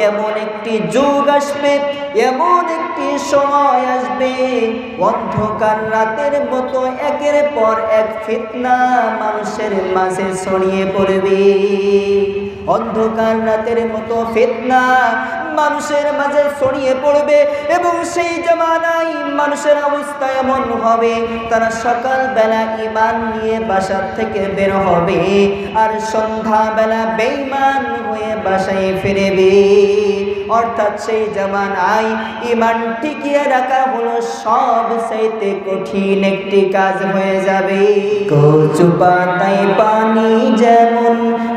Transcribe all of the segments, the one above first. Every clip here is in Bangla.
এমন একটি যুগ আসবে, এমন একটি সময় আসবে, অন্ধকার রাতের মতো একের পর এক ফিতনা মানুষের মাঝে ছড়িয়ে পড়বে। অন্ধকার রাতের মতো ফিতনা মানুষের মাঝে ছড়িয়ে পড়বে এবং সেই জামানায় মানুষের অবস্থা এমন হবে, তারা সকালবেলা ইমান নিয়ে বাসার থেকে বের হবে আর সন্ধ্যাবেলা বেইমান হয়ে বাসায় ফিরবে। অর্থাৎ সেই জামানায় ইমান টিকিয়ে রাখা হলো সব চাইতে কঠিন একটি কাজ হয়ে যাবে। কচু পাতায় পানি যেমন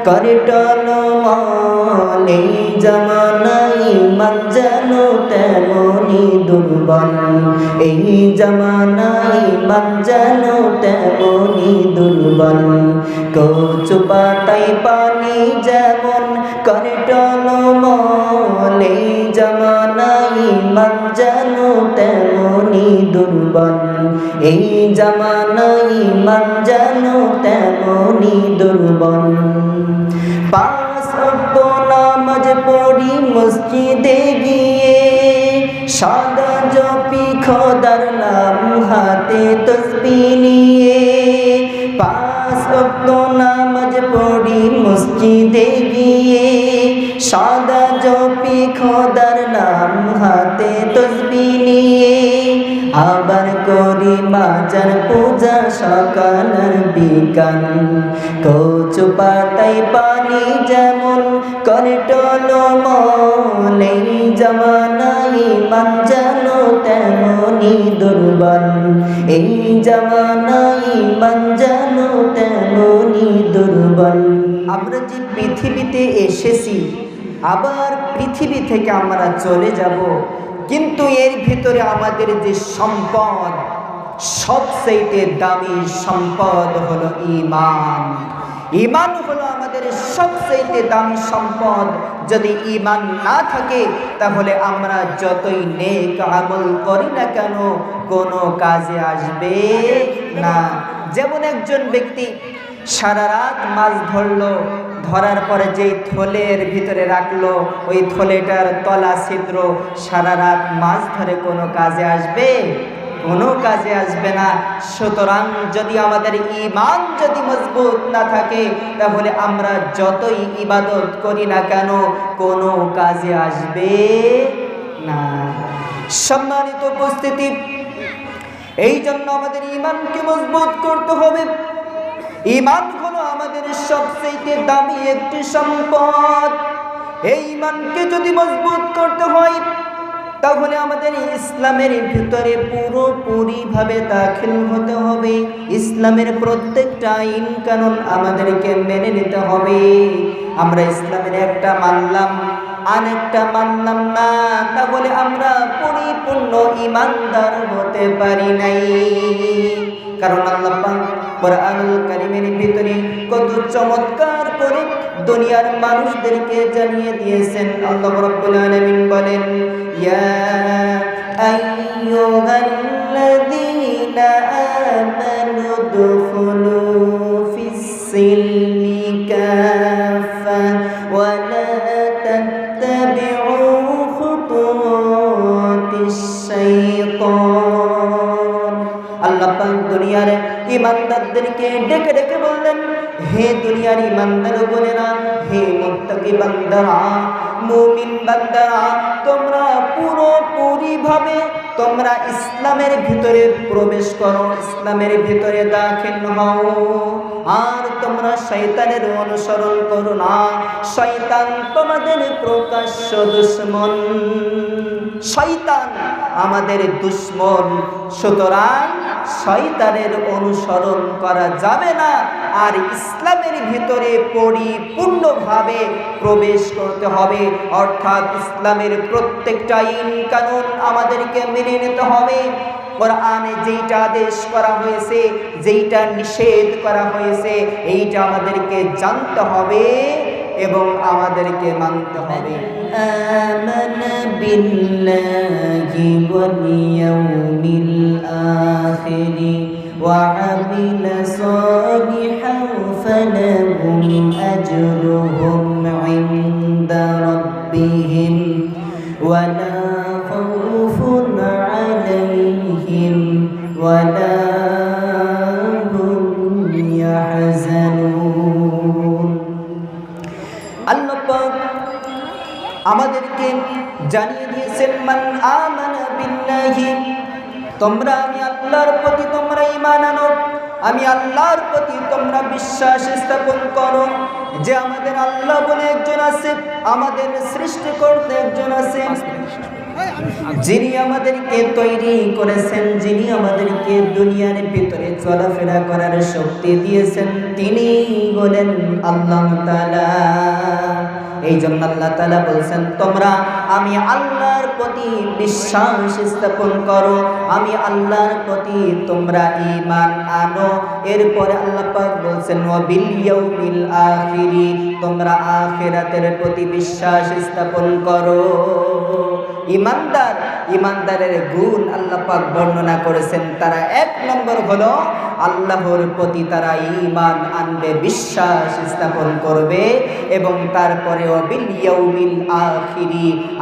করে টলমল এই যেন তেমনি দুর্বল। এই জামানায় ইমান যেন তেমনি দুর্বল। কচু পাতায় পানি যেমন করে টলমল এই জামানায় ইমান যেন তেমনি দুর্বল। এই জামানায় ইমান যেন তেমনি দুর্বল। পাঁচ নামাজ পড়ি, মসজিদে গিয়ে সাদা জপি, খোদার নাম হাতে তসবি নিয়ে পাঁচ অব্দ নামাজ পড়ি, মসজিদে গিয়ে সাদা জপি, খোদার নাম হাতে তসবি নিয়ে আবার করি বাজার পূজা সকাল বিকাল। কচু পাতায় পানি যেমন করে টলমল এই জামানাই মান যেন তেমনি দুর্বল। এই জামানাই মান যেন তেমনি দুর্বল। আমরা যে পৃথিবীতে এসেছি, আবার পৃথিবী থেকে আমরা চলে যাব কিন্তু এর ভিতরে আমাদের যে সম্পদ সবচেয়ে দামি সম্পদ হলো ইমান ইমান হলো আমাদের সবচেয়ে দামি সম্পদ। যদি ইমান না থাকে, তাহলে আমরা যতই নেক আমল করি না কেন, কোনো কাজে আসবে না। যেমন একজন ব্যক্তি সারা রাত মাছ ধরলো ধরার পরে যেই থলের ভিতরে রাখল, ওই থলেটার তলা ছিদ্র, সারা রাত মাছ ধরে কোনো কাজে আসবে? কোনো কাজে আসবে না। সুতরাং যদি আমাদের ইমান যদি মজবুত না থাকে, তাহলে আমরা যতই ইবাদত করি না কেন, কোনো কাজে আসবে না। সম্মানিত উপস্থিতি এই জন্য আমাদের ইমানকে মজবুত করতে হবে। ইমান আমাদের সবচেয়ে দামি একটি সম্পদ। এই ইমানকে যদি মজবুত করতে হয়, তাহলে আমাদের ইসলামের ভিতরে পুরোপুরিভাবে দাখিল হতে হবে। ইসলামের প্রত্যেকটা আইন কানুন আমাদেরকে মেনে নিতে হবে। আমরা ইসলামের একটা মানলাম আরেকটা মানলাম না, তাহলে আমরা পরিপূর্ণ ইমানদার হতে পারি নাই। কারণ আল্লাহ কোরআনুল কারিমের ভিতরে কত চমৎকার করে দুনিয়ার মানুষদেরকে জানিয়ে দিয়েছেন। আল্লাহ রাব্বুল আলামিন বলেন, ইয়া আইয়ুহাল্লাযীনা আমানু দুখুলু মুত্তাকি বান্দারা, মুমিন বান্দারা, তোমরা পুরোপুরি ভাবে তোমরা ইসলামের ভিতরে প্রবেশ করো, ইসলামের ভিতরে দাখিল হও। আর তোমরা শয়তানের অনুসরণ করো না। শয়তান তোমাদের প্রকাশ্য দুশ্মন। শয়তান আমাদের দুশ্মন। সুতরাং শয়তানের অনুসরণ করা যাবে না। আর ইসলামের ভিতরে পরিপূর্ণভাবে প্রবেশ করতে হবে অর্থাৎ ইসলামের প্রত্যেকটা আইন কানুন আমাদেরকে মেনে নিতে হবে কোরআনে যেইটা আদেশ করা হয়েছে যেইটা নিষেধ করা হয়েছে এইটা আমাদেরকে জানতে হবে এবং আমাদেরকে মানতে হবে آمن بالله واليوم الآخر وعمل صالحا فلهم أجرهم عند ربهم عليهم ولا خوف عليهم ولا هم يحزنون আল্লাহ পাক আমাদেরকে জানিয়ে দিয়েছেন মান আমানা বিল্লাহি তোমরা আমি আল্লাহর প্রতি তোমরা ঈমান আনো আমি আল্লাহর প্রতি তোমরা বিশ্বাস স্থাপন করো যে আমাদের আল্লাহ বলে একজন আছে, আমাদের সৃষ্টি করতে একজন আছে। যিনি আমাদেরকে তৈরি করেছেন, যিনি আমাদেরকে দুনিয়ার ভিতরে চলাফেরা করার শক্তি দিয়েছেন, তিনি বলেন আল্লাহ তাআলা। এই জন্য আল্লাহ তালা বলছেন, তোমরা, আমি আল্লাহর প্রতি বিশ্বাস স্থাপন করো, আমি আল্লাহর প্রতি তোমরা ইমান আনো। এরপরে আল্লাহ পাক বলছেন তোমরা আখেরাতের প্রতি বিশ্বাস স্থাপন করো। ইমানদার, ইমানদারের গুণ আল্লাহ পাক বর্ণনা করেছেন। তারা এক নম্বর হলো, আল্লাহর প্রতি তারা ঈমান আনবে বিশ্বাস স্থাপন করবে এবং তারপরে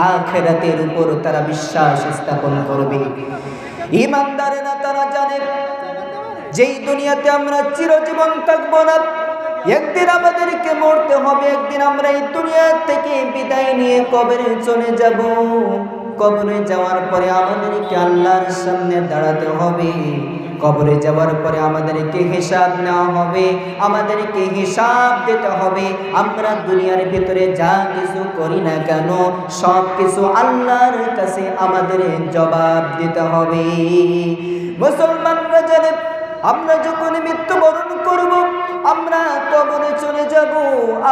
আখিরাতের উপর তারা বিশ্বাস স্থাপন করবে। ইমানদারেরা তারা জানে যেই দুনিয়াতে আমরা চিরজীবন থাকব না, একদিন আমাদেরকে মরতে হবে, একদিন আমরা এই দুনিয়া থেকে বিদায় নিয়ে কবরে চলে যাব। কবরে যাওয়ার পরে আমাদেরকে আল্লাহর সামনে দাঁড়াতে হবে। কবরে যাওয়ার পরে আমাদেরকে হিসাব নেওয়া হবে, আমাদেরকে হিসাব দিতে হবে। আমরা দুনিয়ার ভিতরে যা কিছু করি না কেন, সব কিছু আল্লাহর কাছে আমাদের জবাব দিতে হবে। মুসলমানরা জানে, আমরা যখন মৃত্যুবরণ আমরা কবরে চলে যাব,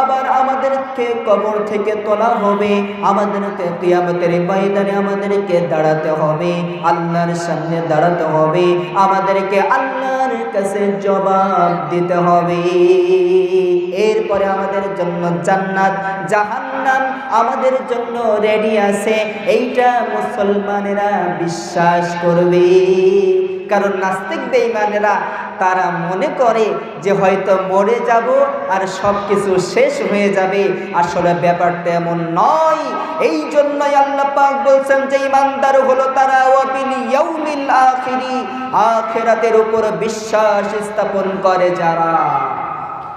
আবার আমাদেরকে কবর থেকে তোলা হবে। আমাদেরকে কিয়ামতের ময়দানে আমাদেরকে দাঁড়াতে হবে, আল্লাহর সামনে দাঁড়াতে হবে। আমাদেরকে আল্লাহর কাছে জবাব দিতে হবে। এরপরে আমাদের জন্য জান্নাত, জাহান্নাম আমাদের জন্য রেডি আছে। এইটা মুসলমানেরা বিশ্বাস করবে। কারণ নাস্তিক বেঈমানেরা তারা মনে করে যে হয়তো মরে যাব আর সব কিছু শেষ হয়ে যাবে। আসলে ব্যাপারটা এমন নয়। এই জন্যই আল্লাহ পাক বলছেন যে ইমানদার হলো তারা ওয়াবিল ইয়াউমিল আখিরি, আখিরাতের উপর বিশ্বাস স্থাপন করে যারা।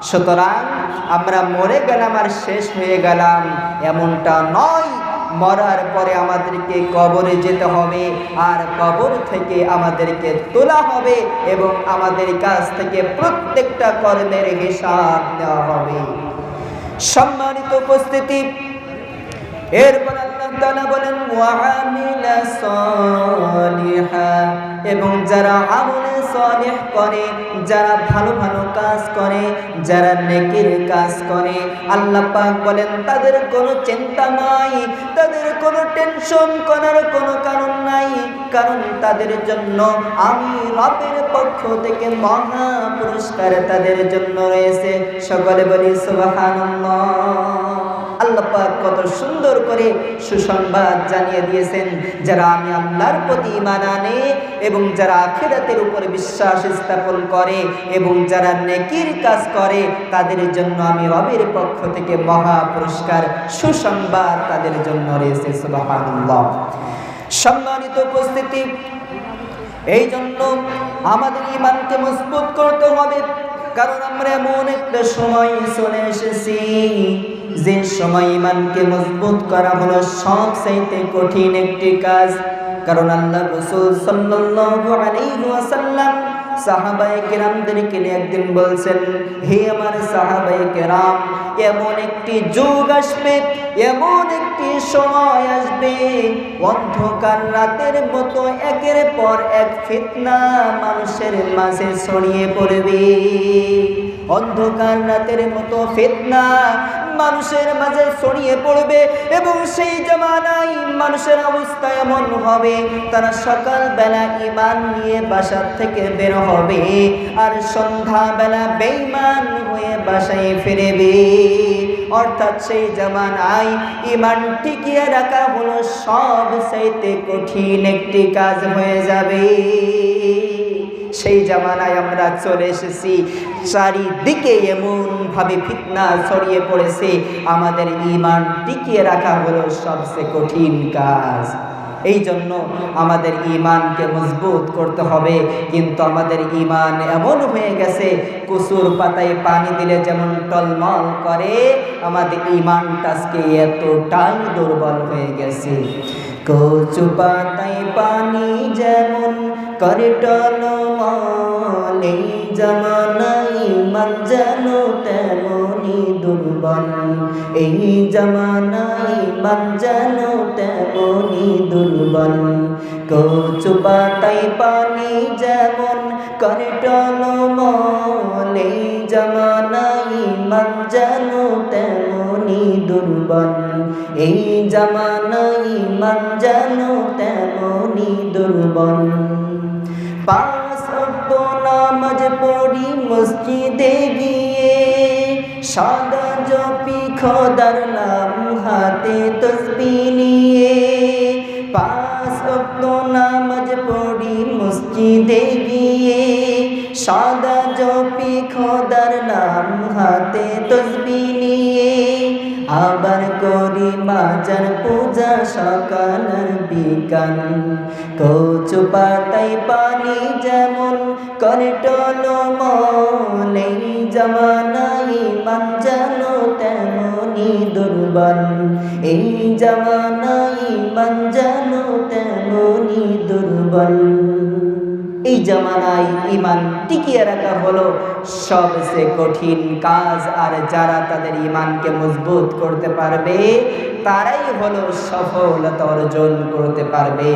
সুতরাং আমরা মরে গেলাম আর শেষ হয়ে গেলাম এমনটা নয়। মরার পরে আমাদেরকে কবরে যেতে হবে আর কবর থেকে আমাদেরকে তোলা হবে এবং আমাদের কাছ থেকে প্রত্যেকটা কর্মের হিসাব দেওয়া হবে। সম্মানিত উপস্থিতি, এরপর বলেন এবং যারা আমলে সালেহ করে, যারা ভালো ভালো কাজ করে, যারা নেকির কাজ করে। আল্লাহ পাক বলেন, তাদের কোনো চিন্তা নাই, তাদের কোনো টেনশন করার কোনো কারণ নাই। কারণ তাদের জন্য আমি রবের পক্ষ থেকে মহা পুরস্কার তাদের জন্য রয়েছে। সকলে বলি, সুবহানাল্লাহ। আল্লাহ পাক কত সুন্দর করে সুসংবাদ জানিয়ে দিয়েছেন, যারা আমি আল্লাহর প্রতি ঈমান আনে এবং যারা আখিরাতের উপর বিশ্বাস স্থাপন করে এবং যারা নেকির কাজ করে, তাদের জন্য আমি রবের পক্ষ থেকে মহা পুরস্কার, সুসংবাদ তাদের জন্য রয়েছে, সুবহানাল্লাহ। সম্মানিত উপস্থিতি। এই জন্য আমাদের ইমানকে মজবুত করতে হবে। কারণ আমরা এমন একটা সময় চলে এসেছি, যে সময় ইমানকে মজবুত করা হলো সব চাইতে কঠিন একটি কাজ। কারণ আল্লাহ রসুল সাল্লাল্লাহু আলাইহি ওয়াসাল্লাম সাহাবায়ে কেরামদেরকে নিয়ে একদিন বলছেন, হে আমার সাহাবাই কেরাম এমন একটি যুগ আসবে, এমন একটি সময় আসবে, অন্ধকার রাতের মতো একের পর এক ফিতনা মানুষের মাঝে ছড়িয়ে পড়বে। অন্ধকার রাতের মতো ফিতনা মানুষের মাঝে ছড়িয়ে পড়বে এবং সেই জামানায় মানুষের অবস্থা এমন হবে, তারা সকালবেলা ইমান নিয়ে বাসার থেকে বের হবে আর সন্ধ্যাবেলা বেইমান হয়ে বাসায় ফিরবে। অর্থাৎ সেই জামানায় ইমান টিকিয়ে রাখা হলো সব চাইতে কঠিন একটি কাজ হয়ে যাবে। সেই জামানায় আমরা চলে এসেছি। চারিদিকে এমনভাবে ফিতনা ছড়িয়ে পড়েছে, আমাদের ইমান টিকিয়ে রাখা হলো সবচেয়ে কঠিন কাজ। এই জন্য আমাদের ইমানকে মজবুত করতে হবে, কিন্তু আমাদের ইমান এমন হয়ে গেছে কুসুর পাতায় পানি দিলে যেমন টলমল করে, আমাদের ইমানটা আজকে এতটাই দুর্বল হয়ে গেছে। কচু পাতায় পানি যেমন করে টলমল এই জামানায় ইমান যেন তেমনই দুর্বল। এই জামানায় ইমান যেন তেমনই দুর্বল। কচু পাতায় পানি যেমন করে টলমল, এই জামানায় ইমান যেন তেমনই দুর্বল। এই জামানায় ইমান যেন তেমনই দুর্বল। অক্ট নামাজ পড়ি, মসজিদে গিয়ে সাদা জপি, খোদার নাম হাতে তসবি নিয়ে পাঁচ অক্ট নামাজ পড়ি, মসজিদে গিয়ে সাদা জপি, খোদার নাম হাতে তসবি নিয়ে আবার করি মাজার পূজা সকাল বিকাল। কচু পাতায় পানি যেমন করে টলমল এই জামানায় ইমান যেন তেমনই দুর্বল। এই জামানায় ইমান যেন তেমনই দুর্বল। এই জামানায় ইমান টিকিয়ে রাখা হলো সবচেয়ে কঠিন কাজ, আর যারা তাদের ইমানকে মজবুত করতে পারবে, তারাই হলো সফলতা অর্জন করতে পারবে।